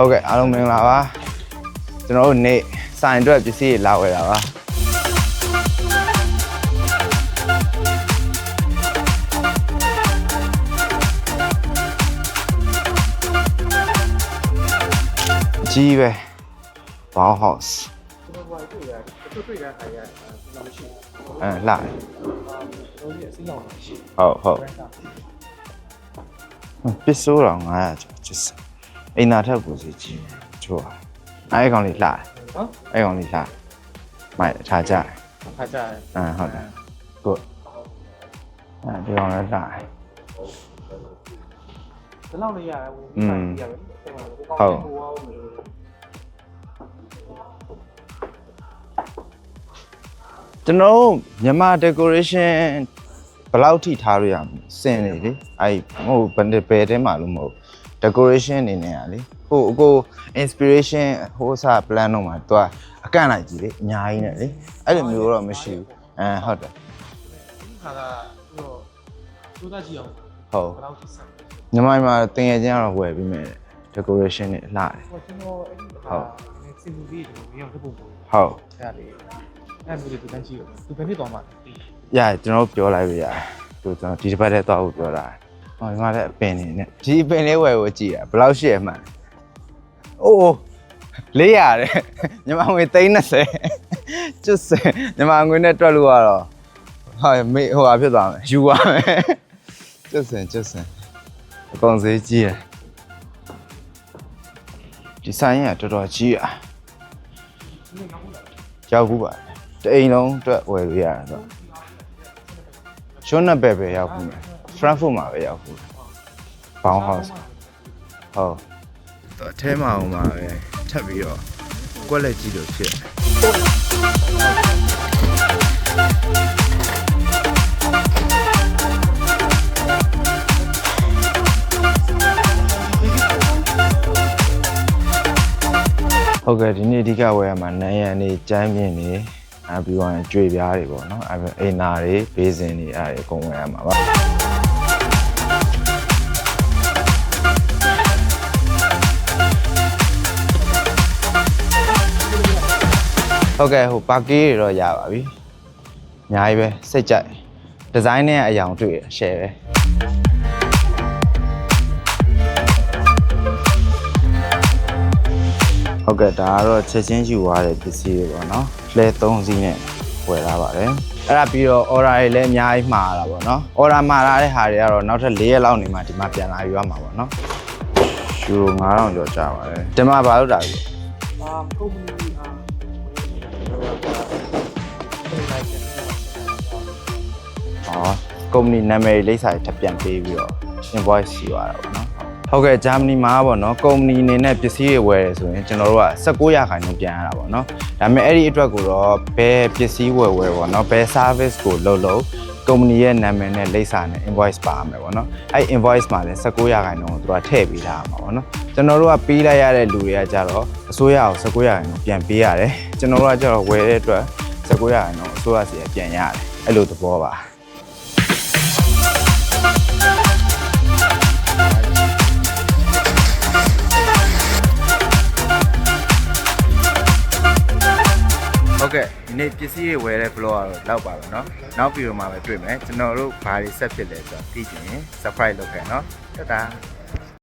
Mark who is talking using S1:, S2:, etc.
S1: ဟုတ်ကဲ့အားလုံးမင်္ဂလာပါကျွန်တော်တို့နေ့ဆိုင်အတွက်ပစ္စည်းတွေလာဝယ်တာပါအကြီးပဲဘောင်းဟော့စ်အဲလာတယ်ဟုတ်ဟုတ်ပစ္စည်းတော့900ကျော်ကျစ်စ အိမ်သာထက်ကိုစီကြီးချိုးပါအဲ့ကောင်လေးလာတယ်
S2: နော်
S1: အဲ့ကောင်လေးလာမိုက်ထားကြတယ်
S2: ခါကြတယ်
S1: အမ်ဟုတ်တယ်ကိုအဲဒီကောင်လည်းလာတယ်
S2: ဒီလောက်လေးရတယ်ဟို
S1: อืม
S2: ဒီရတယ်
S1: ဟုတ်ကျွန်တော်တို့မြန်မာ decoration ဘယ်လောက်ထိထားလို့ရမလဲစင်နေလေအဲ့မဟုတ်ဘယ်ဘယ်တဲမှာလို့မဟုတ် decoration အနေနဲ့อ่ะလေဟိုအကို inspiration ဟိုစာ plan တော့မှာသူကအကန့်လိုက်ကြီးလေအများကြီးနဲ့လေအဲ့လိုမျိုးတော့မရှိဘူးအဲဟုတ်တယ်
S2: ဒီခါကဟိုစူးစမ်းကြည့်အောင်
S1: ဟုတ်
S2: ဘယ်လောက်ထိဆက်
S1: မြန်မာမှာတင်ရချင်းကတော့ဝယ်ပြီးမယ် decoration တွေလှတယ်
S2: ဟိုကျွန်တော်အဲ့ဒီခါစင်မူပြီးတော့မြောက်တစ်ပုံပုံ
S1: ဟုတ်
S2: အဲ့ဒါလေးအဲ့မျိုးလေးသူတန်းကြည့်လို့သူဘယ်နှစ်တော်မှသိ
S1: ရတယ်ကျွန်တော်တို့ပြောလိုက်ပြီရတယ်သူကျွန်တော်ဒီတစ်ပတ်တည်းသွားဖို့ပြောတာ ဟောဒီမှာလည်းအပင်နေနဲ့ဒီအပင်လေးဝယ်ဖို့ကြည့်ရဘယ်လောက်ရှိရမှန်းအိုးလေးရတယ်မြန်မာငွေ30ကျွတ်စင်မြန်မာငွေနဲ့တွက်လို့ရတော့ဟာမေဟိုဟာဖြစ်သွားမယ်ယူရမယ်ကျွတ်စင်ကျွတ်စင်အကုန်ဈေးကြီးရဒီဆိုင်ရတော်တော်ကြီးอ่ะရောက်ဘူးပါတအိမ်လုံးအတွက်ဝယ်လို့ရတာဆိုရှွန်းနဘယ်ပဲရောက်ဘူးမယ် Frankfurt မှာပဲရောက်ဘူး Bound House ဟုတ်တော့အထဲမှာဟိုမှာပဲထပ်ပြီးတော့ကွက်လက်ကြီးလို့ဖြစ်တယ်ဟုတ်ကဲ့ဒီနေ့အဓိကဝယ်ရမှာနန်းရံနေကျမ်းမြင့်နေအပြီးတော့ကြွေပြားတွေပေါ့နော်အဲအိမ်နာတွေဘေးစင်တွေအဲဒါတွေအကုန်ဝယ်ရမှာပါ ဟုတ်ကဲ့ဟိုပါကေးတွေတော့ရပါပြီအများကြီးပဲစိတ်ကြိုက်ဒီဇိုင်းနဲ့အယောင်တွေ့ရ share ပဲဟုတ်ကဲ့ဒါကတော့ချက်ချင်းယူသွားတဲ့ပစ္စည်းတွေပေါ့နော်လဲ3စီးနဲ့ဝယ်ထားပါတယ်အဲ့ဒါပြီးတော့ order တွေလည်းအများကြီးမှားတာပေါ့နော် order မှားထားတဲ့ဟာတွေကတော့နောက်ထပ်4ရက်လောက်နေမှဒီမှာပြန်လာယူရမှာပေါ့နော်ယူရို9000ကျော်ကြာပါတယ်ဒီမှာဘာလို့တာလဲ
S2: အာကုမ္ပဏီ အာ
S1: อ๋อကုမ္ပဏီနာမည်လိပ်စာတွေထပ်ပြန်ပေးပြီးတော့ invoice ရှိသွားတာပေါ့နော်ဟုတ်ကဲ့ဂျာမနီမှာပေါ့နော်ကုမ္ပဏီအနေနဲ့ပစ္စည်းတွေဝယ်တယ်ဆိုရင်ကျွန်တော်တို့က19ရာခိုင်နှုန်းပြန်ရတာပေါ့နော်ဒါပေမဲ့အဲ့ဒီအတွက်ကိုတော့ဘယ်ပစ္စည်းဝယ်ဝယ်ပေါ့နော်ဘယ် service ကိုလုပ်လို့ကုမ္ပဏီရဲ့နာမည်နဲ့လိပ်စာနဲ့ invoice ပါရမယ်ပေါ့နော်အဲ့ invoice မှာလည်း19ရာခိုင်နှုန်းကိုသူကထည့်ပေးထားမှာပေါ့နော်ကျွန်တော်တို့ကပေးလိုက်ရတဲ့လူတွေကကြတော့အစိုးရအောင်19ရာခိုင်နှုန်းပြန်ပေးရတယ်ကျွန်တော်တို့ကကြတော့ဝယ်တဲ့အတွက်19ရာခိုင်နှုန်းအစိုးရစီကပြန်ရတယ်အဲ့လိုသဘောပါ ဟုတ်ကဲ့ဒီနေ့ပစ္စည်းတွေဝယ်တဲ့ blog ကတော့လောက်ပါတော့เนาะနောက်ပြီးတော့မှပဲတွေ့မယ်ကျွန်တော်တို့ဘာတွေဆက်ဖြစ်လဲဆိုတော့သိချင်ရင် subscribe လုပ်ခဲ့เนาะတတား